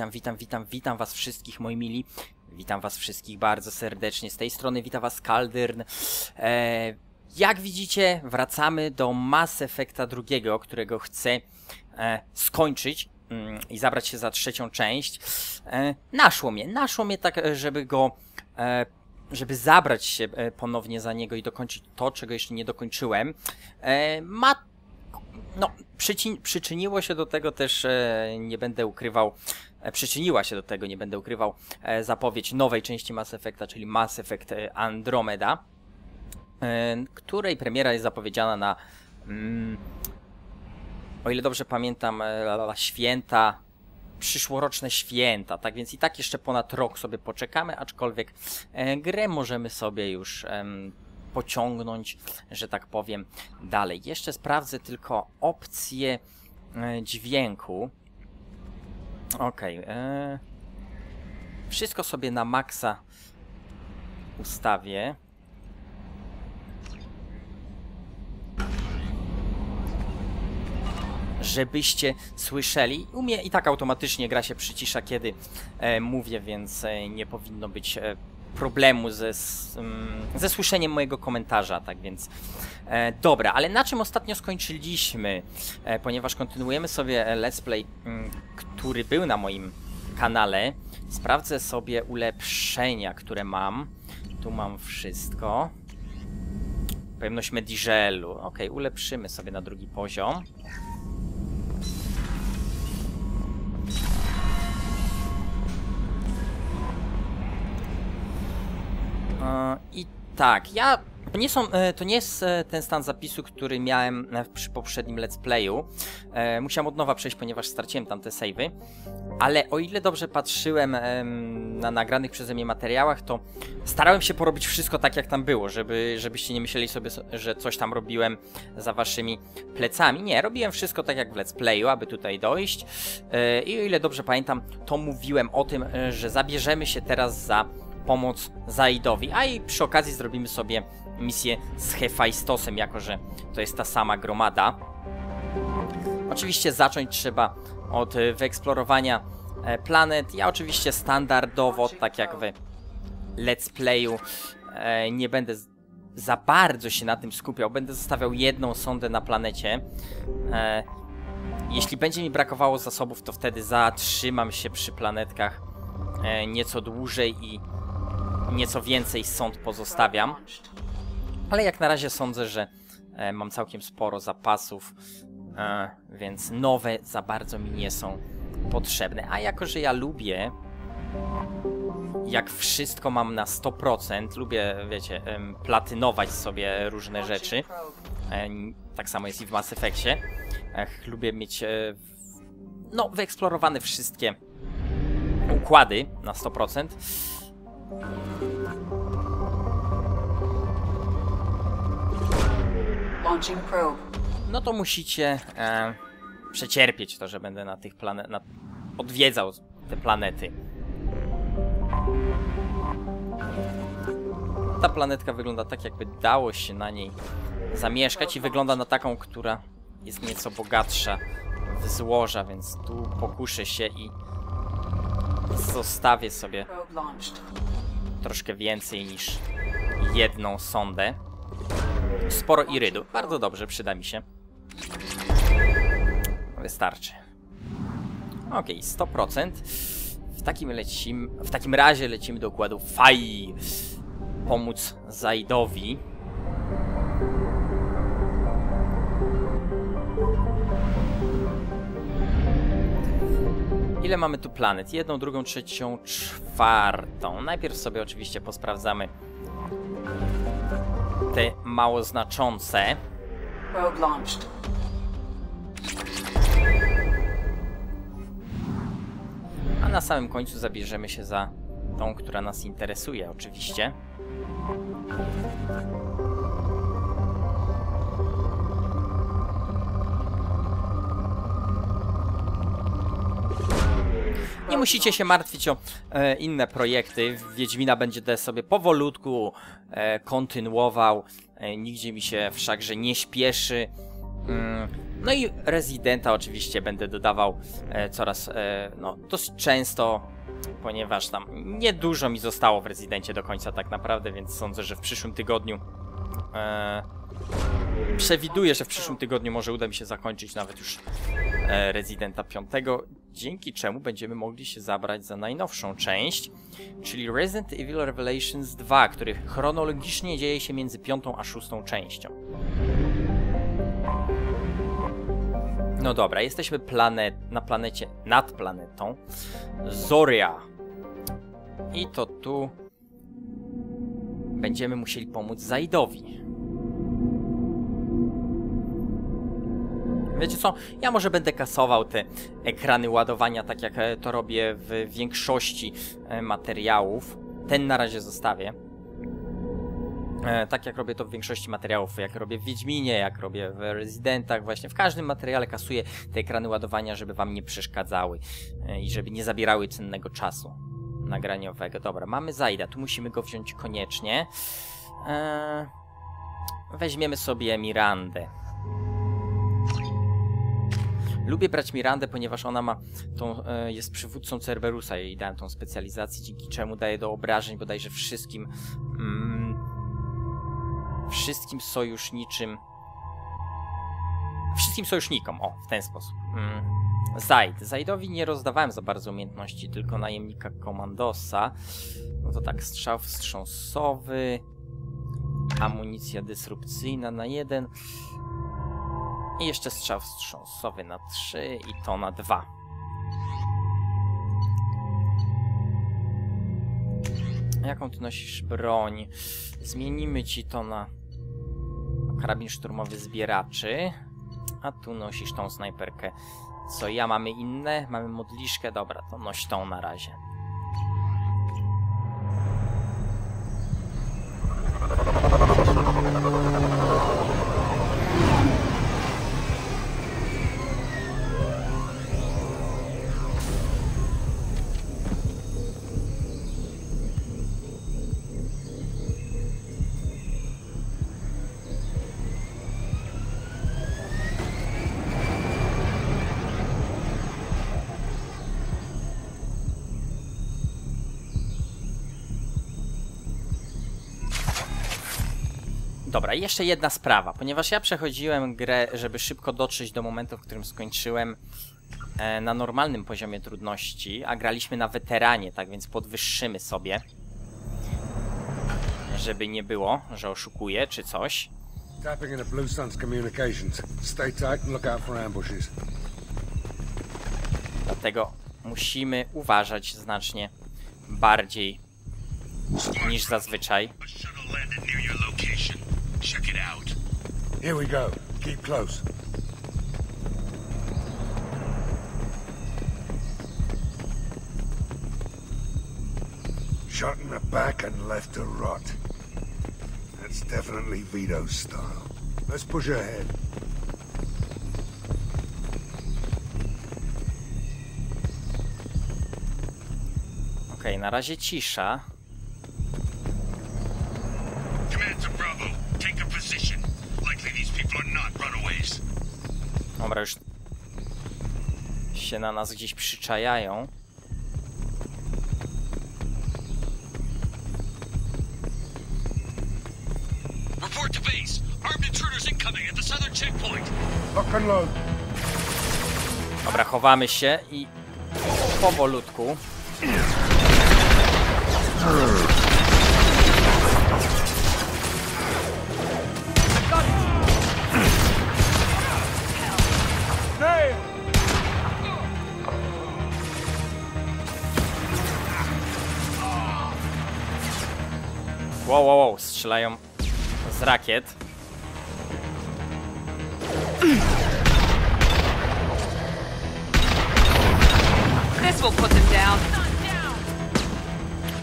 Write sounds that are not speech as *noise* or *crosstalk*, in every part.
witam, witam, witam, witam was wszystkich, moi mili. Witam was wszystkich bardzo serdecznie. Z tej strony witam was Kaldyrn. E, jak widzicie, wracamy do Mass Effecta drugiego, którego chcę e, skończyć mm, i zabrać się za trzecią część. E, naszło mnie, naszło mnie tak, e, żeby go... E, żeby zabrać się e, ponownie za niego i dokończyć to, czego jeszcze nie dokończyłem. Ma no, przyczyniło się do tego też, e, nie będę ukrywał, przyczyniła się do tego, nie będę ukrywał, e, zapowiedź nowej części Mass Effecta, czyli Mass Effect e, Andromeda, e, której premiera jest zapowiedziana na, mm, o ile dobrze pamiętam, e, święta, przyszłoroczne święta, tak więc i tak jeszcze ponad rok sobie poczekamy, aczkolwiek e, grę możemy sobie już pociągnąć, że tak powiem, dalej. Jeszcze sprawdzę tylko opcję e, dźwięku. Okej. e, wszystko sobie na maksa ustawię. Żebyście słyszeli. U mnie i tak automatycznie gra się przycisza, kiedy e, mówię, więc e, nie powinno być e, problemu ze, mm, ze słyszeniem mojego komentarza, tak więc e, dobra, ale na czym ostatnio skończyliśmy? E, ponieważ kontynuujemy sobie e, let's play, mm, który był na moim kanale. Sprawdzę sobie ulepszenia, które mam. Tu mam wszystko. Pojemność Medigelu. Ok, ulepszymy sobie na drugi poziom. I tak, ja. To nie, są, e, to nie jest e, ten stan zapisu, który miałem e, przy poprzednim let's playu. Musiałem od nowa przejść, ponieważ straciłem tam te savey. Ale o ile dobrze patrzyłem em, na nagranych przeze mnie materiałach, to starałem się porobić wszystko tak, jak tam było, żeby, żebyście nie myśleli sobie, so- że coś tam robiłem za waszymi plecami. Nie, robiłem wszystko tak jak w let's playu, aby tutaj dojść. I o ile dobrze pamiętam, to mówiłem o tym, że zabierzemy się teraz za pomoc Zaidowi, a i przy okazji zrobimy sobie misję z Hefajstosem, jako że to jest ta sama gromada. Oczywiście zacząć trzeba od e, wyeksplorowania e, planet. Ja oczywiście standardowo, tak jak w let's playu, e, nie będę za bardzo się na tym skupiał. Będę zostawiał jedną sondę na planecie. Jeśli będzie mi brakowało zasobów, to wtedy zatrzymam się przy planetkach nieco dłużej i nieco więcej sąd pozostawiam. Ale jak na razie sądzę, że e, mam całkiem sporo zapasów, e, więc nowe za bardzo mi nie są potrzebne. A jako, że ja lubię, jak wszystko mam na 100%, lubię, wiecie, platynować sobie różne rzeczy. E, tak samo jest i w Mass Effectie. Lubię mieć, no, wyeksplorowane wszystkie układy na 100%. Launching probe. no to musicie e, przecierpieć to, że będę na tych planet, na, odwiedzał te planety. Ta planetka wygląda tak, jakby dało się na niej zamieszkać i wygląda na taką, która jest nieco bogatsza w złoża, więc tu pokuszę się i zostawię sobie troszkę więcej niż jedną sondę. Sporo irydu. Bardzo dobrze, przyda mi się. Wystarczy. Okej, 100%. W takim lecimy, w takim razie lecimy do układu Faj. Pomóc Zaidowi. Ile mamy tu planet? Jedną, drugą, trzecią, czwartą. Najpierw sobie oczywiście posprawdzamy te mało znaczące. A na samym końcu zabierzemy się za tą, która nas interesuje, oczywiście. Nie musicie się martwić o e, inne projekty. Wiedźmina będzie sobie powolutku e, kontynuował. E, nigdzie mi się wszakże nie śpieszy. Mm, No i rezydenta oczywiście będę dodawał e, coraz, e, no dosyć często, ponieważ tam niedużo mi zostało w rezydencie do końca tak naprawdę, więc sądzę, że w przyszłym tygodniu e, przewiduję, że w przyszłym tygodniu może uda mi się zakończyć nawet już e, Rezydenta 5, dzięki czemu będziemy mogli się zabrać za najnowszą część, czyli Resident Evil Revelations 2, który chronologicznie dzieje się między piątą a szóstą częścią. No dobra, jesteśmy planet, na planecie, nad planetą Zoria. I to tu będziemy musieli pomóc Zaidowi. Wiecie co? Ja może będę kasował te ekrany ładowania, tak jak e, to robię w większości e, materiałów. Ten na razie zostawię. E, tak jak robię to w większości materiałów, jak robię w Wiedźminie, jak robię w Residentach, właśnie w każdym materiale kasuję te ekrany ładowania, żeby wam nie przeszkadzały i żeby nie zabierały cennego czasu nagraniowego. Dobra, mamy Zaida, tu musimy go wziąć koniecznie. E, weźmiemy sobie Mirandę. Lubię brać Mirandę, ponieważ ona ma tą, e, jest przywódcą Cerberusa i dałem tą specjalizację, dzięki czemu daje do obrażeń bodajże wszystkim mm, wszystkim sojuszniczym wszystkim sojusznikom, o, w ten sposób. Mm. Zaid. Zaidowi nie rozdawałem za bardzo umiejętności, tylko najemnika komandosa. No to tak, strzał wstrząsowy, amunicja dysrupcyjna na jeden i jeszcze strzał wstrząsowy na 3 i to na 2. Jaką ty nosisz broń? Zmienimy ci to na karabin szturmowy zbieraczy. A tu nosisz tą snajperkę. Co ja? Mamy inne? Mamy modliszkę? Dobra, to noś tą na razie. Dobra, i jeszcze jedna sprawa, ponieważ ja przechodziłem grę, żeby szybko dotrzeć do momentu, w którym skończyłem e, na normalnym poziomie trudności, a graliśmy na weteranie, tak więc podwyższymy sobie, żeby nie było, że oszukuję czy coś. Tapping into Blue Sun's communications. Stay tight and look out for ambushes. Dlatego musimy uważać znacznie bardziej niż zazwyczaj. A shuttle landed near your location. Check it out. Here we go. Keep close. Shot in the back and left to rot. That's definitely Vito's style. Let's push ahead. Okej, na razie cisza. Dobra, już się na nas gdzieś przyczajają. Report to base. Armed intruders incoming at the southern checkpoint. Lock and load. Dobra, chowamy się i powolutku. Strzelają z rakiet.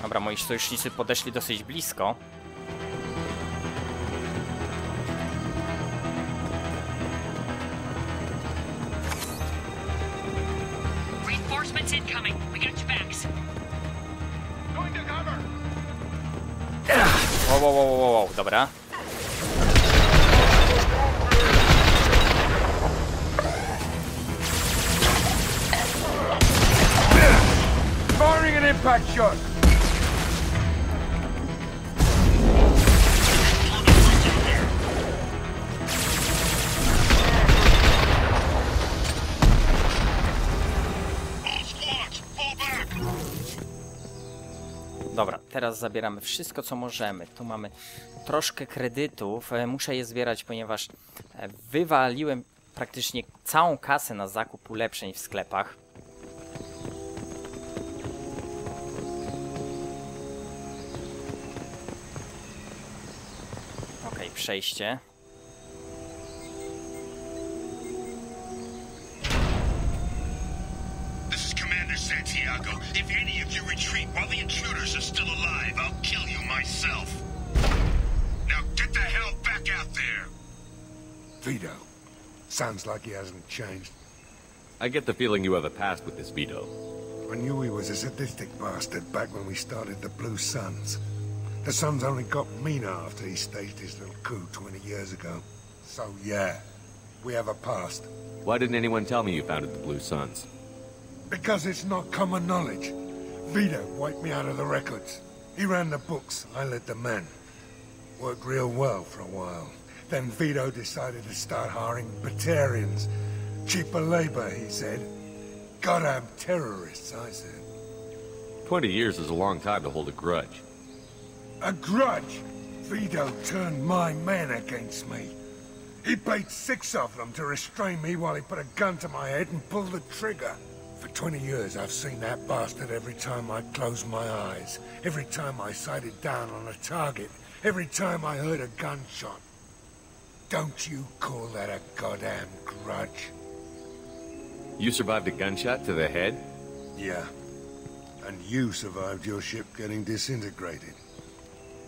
Dobra, moi sojusznicy podeszli dosyć blisko. Wow, wow, wow, wow, wow, dobra. Firing an impact shot! Teraz zabieramy wszystko, co możemy. Tu mamy troszkę kredytów. E, Muszę je zbierać, ponieważ e, wywaliłem praktycznie całą kasę na zakup ulepszeń w sklepach. Okej, przejście. Santiago. If you retreat while the intruders are still alive, I'll kill you myself. Now get the hell back out there! Vito. Sounds like he hasn't changed. I get the feeling you have a past with this Vito. I knew he was a sadistic bastard back when we started the Blue Suns. The Suns only got meaner after he staged his little coup 20 years ago. So yeah, we have a past. Why didn't anyone tell me you founded the Blue Suns? Because it's not common knowledge. Vito wiped me out of the records. He ran the books, I led the men. Worked real well for a while. Then Vito decided to start hiring Batarians. Cheaper labor, he said. Goddamn terrorists, I said. Twenty years is a long time to hold a grudge. A grudge? Vito turned my men against me. He paid six of them to restrain me while he put a gun to my head and pulled the trigger. For 20 years, I've seen that bastard every time I closed my eyes, every time I sighted down on a target, every time I heard a gunshot. Don't you call that a goddamn grudge? You survived a gunshot to the head? Yeah. And you survived your ship getting disintegrated.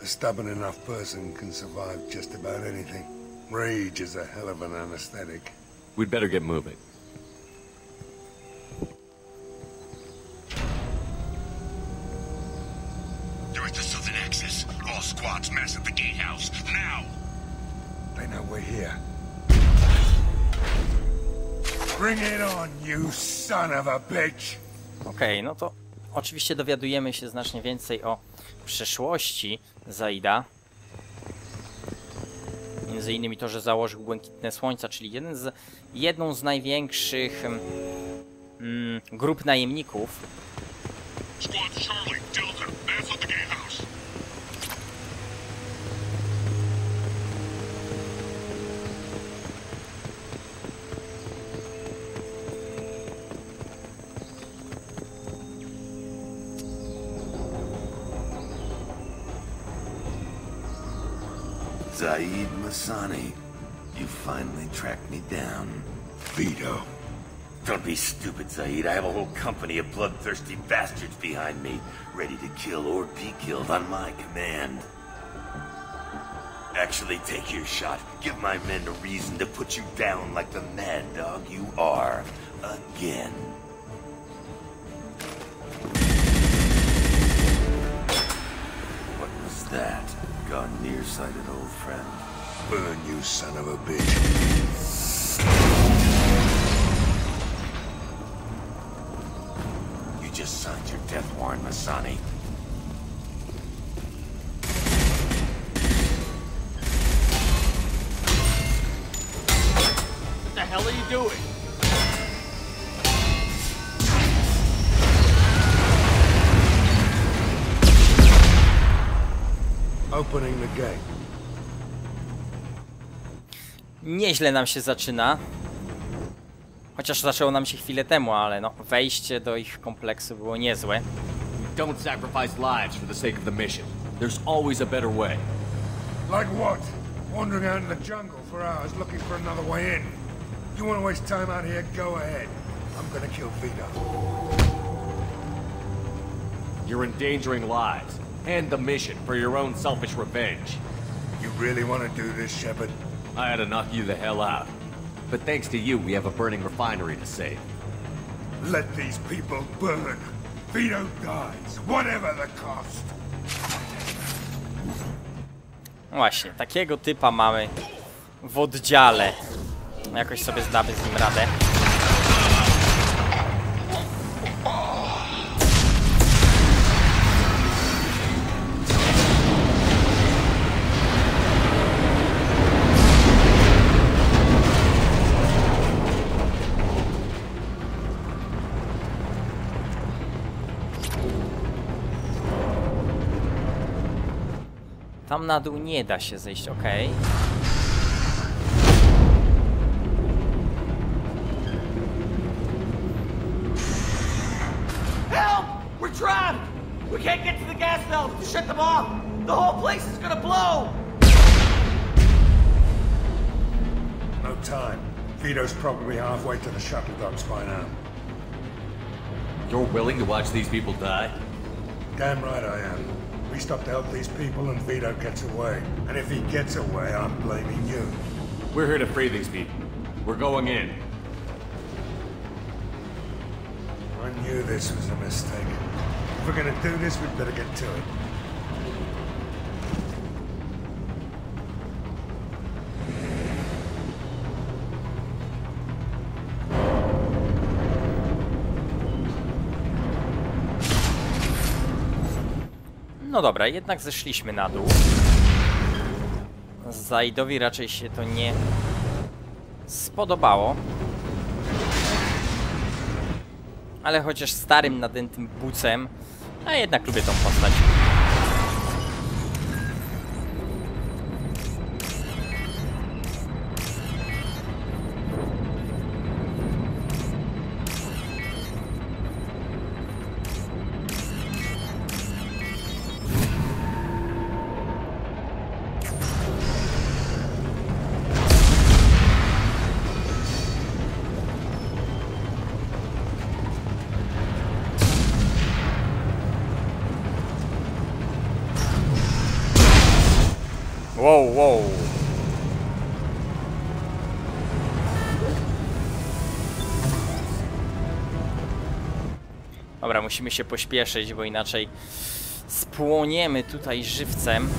A stubborn enough person can survive just about anything. Rage is a hell of an anesthetic. We'd better get moving. You're at the southern axis. All squads mass at the gatehouse. Now! They know we're here. Bring it on, you son of a bitch! Okej, no to oczywiście dowiadujemy się znacznie więcej o przeszłości Zaida. Między innymi to, że założył Błękitne Słońca, czyli jeden z, jedną z największych mm, grup najemników. Squad Charlie, Zaid Masani, you finally tracked me down. Vito. Don't be stupid, Zaid. I have a whole company of bloodthirsty bastards behind me, ready to kill or be killed on my command. Actually, take your shot. Give my men a reason to put you down like the mad dog you are. Again. What was that? Gone nearsighted, old friend. Burn, you son of a bitch. You just signed your death warrant, Masani. What the hell are you doing? Opening the gate. Nieźle nam się zaczyna. Chociaż zaczęło nam się chwilę temu, ale no, wejście do ich kompleksu było niezłe. Don't sacrifice lives for the sake of the mission. There's always a better way. Like what? Wandering out in the jungle for hours looking for another way in. You want to waste time out here? Go ahead. I'm gonna kill Vito. You're endangering lives and the mission for your own selfish revenge. You really want to do this, Shepard? I had to knock you the hell out. But thanks to you, we have a burning refinery to save. Let these people burn. Vito dies, whatever the cost. Właśnie, takiego typa mamy w oddziale. Jakoś sobie zdamy z nim radę. Tam na dół nie da się zejść, okej. Help! We're trapped! We can't get to the gas valves to shut them off! The whole place is gonna blow! No time. Vito's probably halfway to the shuttle docks by now. You're willing to watch these people die? Damn right I am. We stop to help these people and Vito gets away. And if he gets away, I'm blaming you. We're here to free these people. We're going in. I knew this was a mistake. If we're gonna do this, we'd better get to it. No dobra, jednak zeszliśmy na dół. Zaidowi raczej się to nie spodobało. Ale chociaż starym, nadętym bucem, a jednak lubię tą postać. Musimy się pośpieszyć, bo inaczej spłoniemy tutaj żywcem.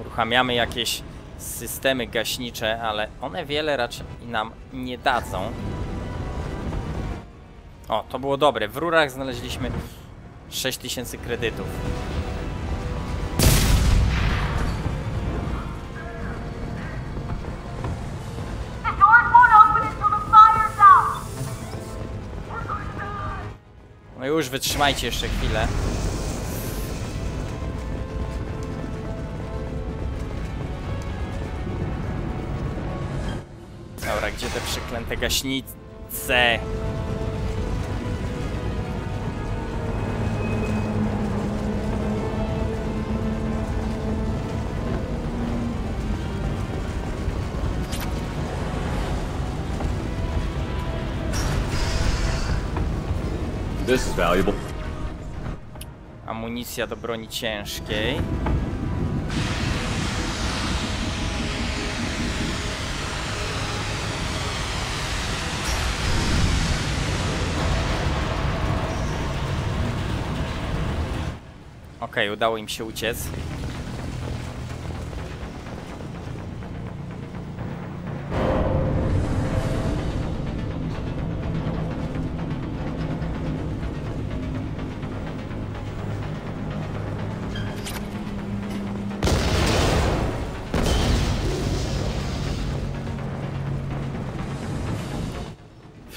Uruchamiamy jakieś systemy gaśnicze, ale one wiele raczej nam nie dadzą. O, to było dobre. W rurach znaleźliśmy 6000 kredytów. Już, wytrzymajcie jeszcze chwilę. Dobra, gdzie te przeklęte gaśnice? This is valuable. Amunicja do broni ciężkiej. Okej, udało im się uciec.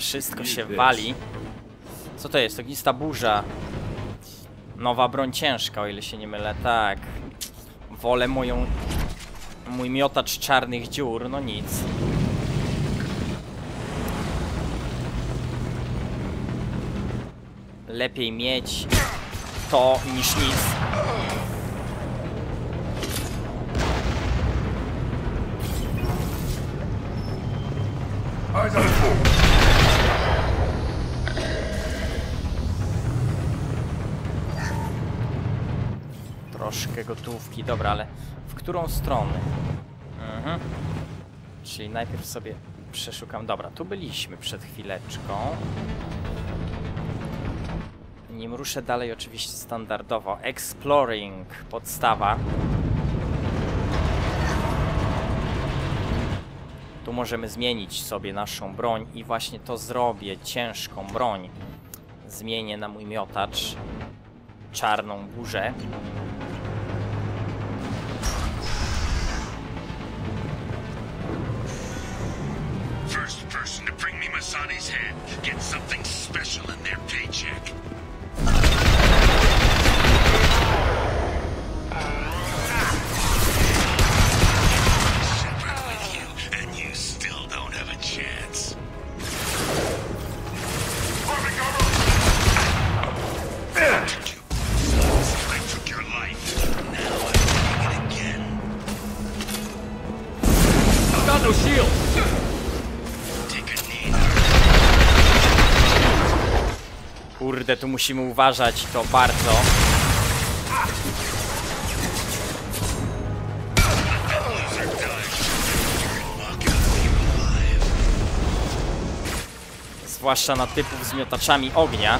Wszystko się wali. Co to jest? Ognista burza. Nowa broń ciężka, o ile się nie mylę. Tak. Wolę moją... Mój miotacz czarnych dziur. No nic. Lepiej mieć to niż nic. Gotówki, dobra, ale w którą stronę? Mhm. Czyli najpierw sobie przeszukam. Dobra, tu byliśmy przed chwileczką. Nim ruszę dalej, oczywiście standardowo. Exploring, podstawa. Tu możemy zmienić sobie naszą broń i właśnie to zrobię. Ciężką broń. Zmienię na mój miotacz. Czarną burzę. No shield. Kurde, tu musimy uważać to bardzo. Zwłaszcza na typów z miotaczami ognia.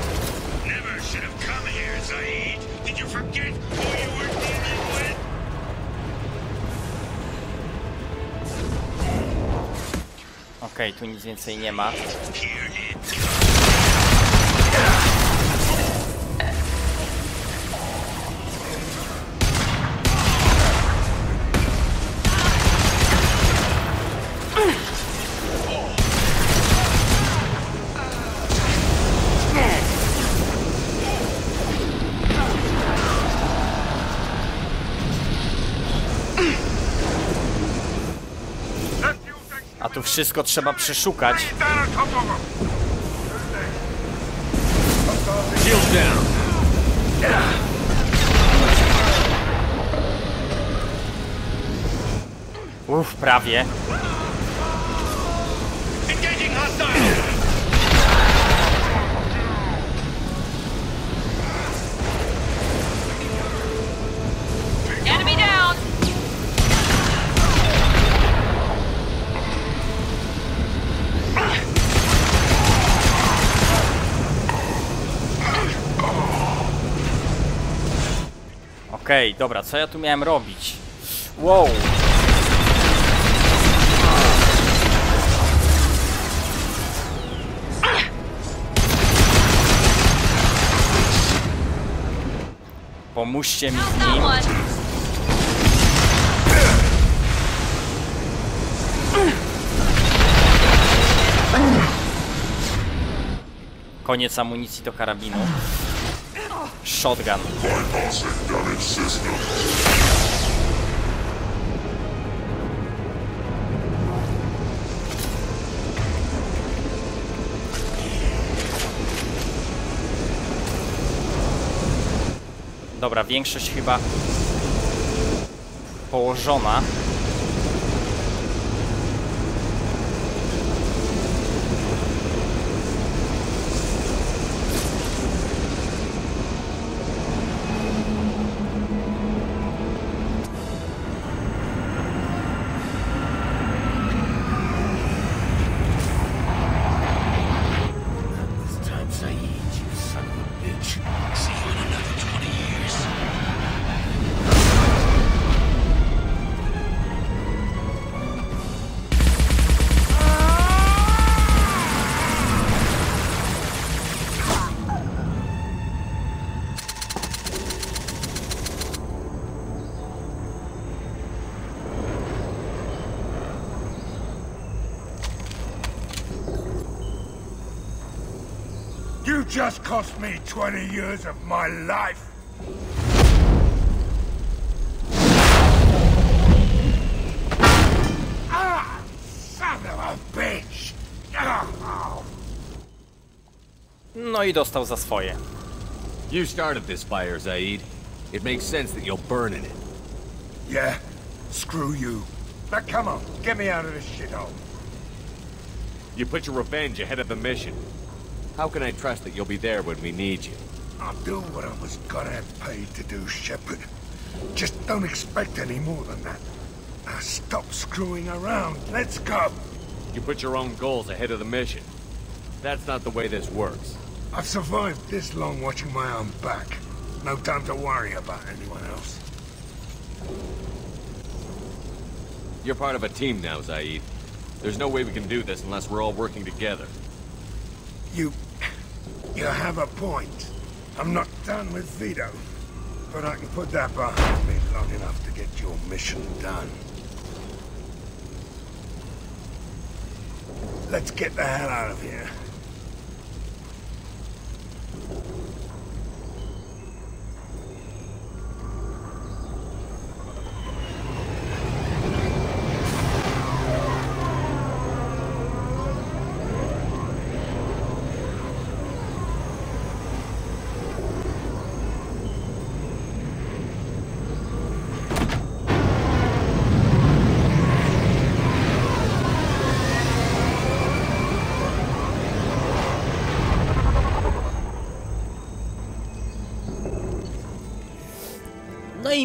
Okej, tu nic więcej nie ma. Wszystko trzeba przeszukać. Uff, prawie. Okej, dobra, co ja tu miałem robić? Wow. Pomóżcie mi z nim. Koniec amunicji do karabinu. Shotgun. Dobra, większość chyba położona. Just cost me 20 years of my life! Ah! Son of a bitch! Ah! *laughs* No i dostał za swoje. You started this fire, Zaid. It makes sense that you'll burn in it. Yeah? Screw you. Now come on, get me out of this shithole. You put your revenge ahead of the mission. How can I trust that you'll be there when we need you? I'll do what I was gonna have paid to do, Shepard. Just don't expect any more than that. Now stop screwing around. Let's go. You put your own goals ahead of the mission. That's not the way this works. I've survived this long watching my own back. No time to worry about anyone else. You're part of a team now, Zaid. There's no way we can do this unless we're all working together. You... You have a point. I'm not done with Vito. But I can put that behind me long enough to get your mission done. Let's get the hell out of here.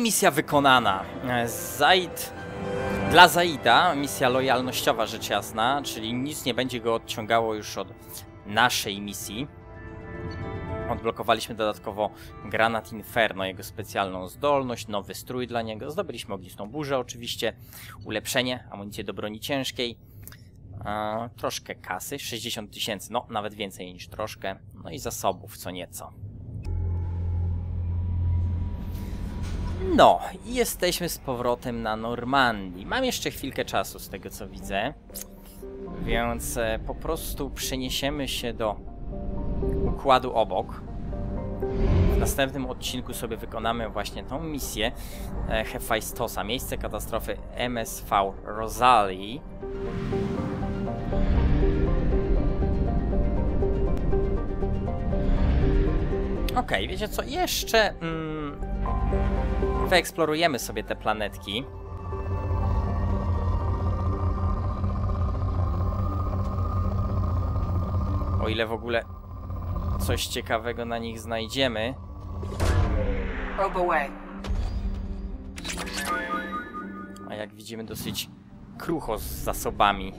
Misja wykonana. E, Zaid... Dla Zaida misja lojalnościowa rzecz jasna, czyli nic nie będzie go odciągało już od naszej misji. Odblokowaliśmy dodatkowo Granat Inferno, jego specjalną zdolność, nowy strój dla niego. Zdobyliśmy ognistą burzę oczywiście, ulepszenie, amunicję do broni ciężkiej, e, troszkę kasy, 60 tysięcy, no nawet więcej niż troszkę, no i zasobów co nieco. No, i jesteśmy z powrotem na Normandii. Mam jeszcze chwilkę czasu z tego co widzę, więc e, po prostu przeniesiemy się do układu obok. W następnym odcinku sobie wykonamy właśnie tą misję e, Hefajstosa, miejsce katastrofy MSV Rosalie. Okej, wiecie co, jeszcze mm, wyeksplorujemy sobie te planetki. O ile w ogóle coś ciekawego na nich znajdziemy. A jak widzimy dosyć krucho z zasobami.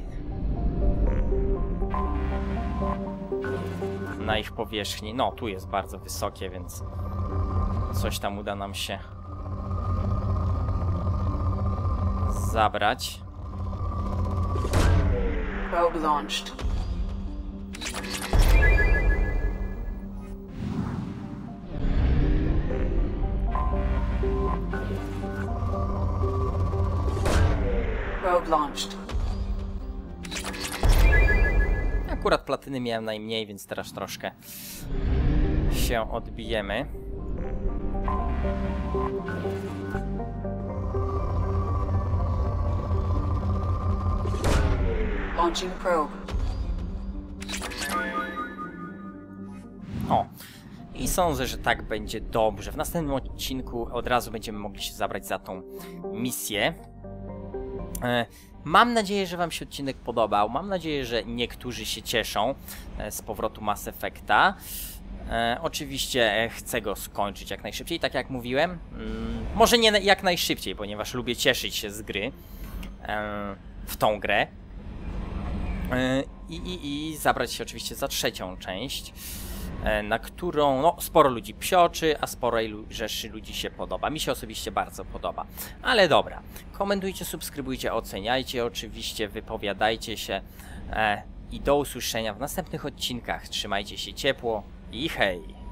Na ich powierzchni. No, tu jest bardzo wysokie, więc coś tam uda nam się zabrać. Probe launched. Probe launched. Akurat platyny miałem najmniej, więc teraz troszkę się odbijemy. Launching probe. O. I sądzę, że tak będzie dobrze. W następnym odcinku od razu będziemy mogli się zabrać za tą misję. E, Mam nadzieję, że Wam się odcinek podobał. Mam nadzieję, że niektórzy się cieszą e, z powrotu Mass Effecta. E, oczywiście chcę go skończyć jak najszybciej, tak jak mówiłem. Mm, może nie jak najszybciej, ponieważ lubię cieszyć się z gry. W tą grę. E, I, i, I zabrać się oczywiście za trzecią część, e, na którą no, sporo ludzi psioczy, a sporej rzeszy ludzi się podoba. Mi się osobiście bardzo podoba. Ale dobra, komentujcie, subskrybujcie, oceniajcie oczywiście, wypowiadajcie się e, i do usłyszenia w następnych odcinkach. Trzymajcie się ciepło i hej!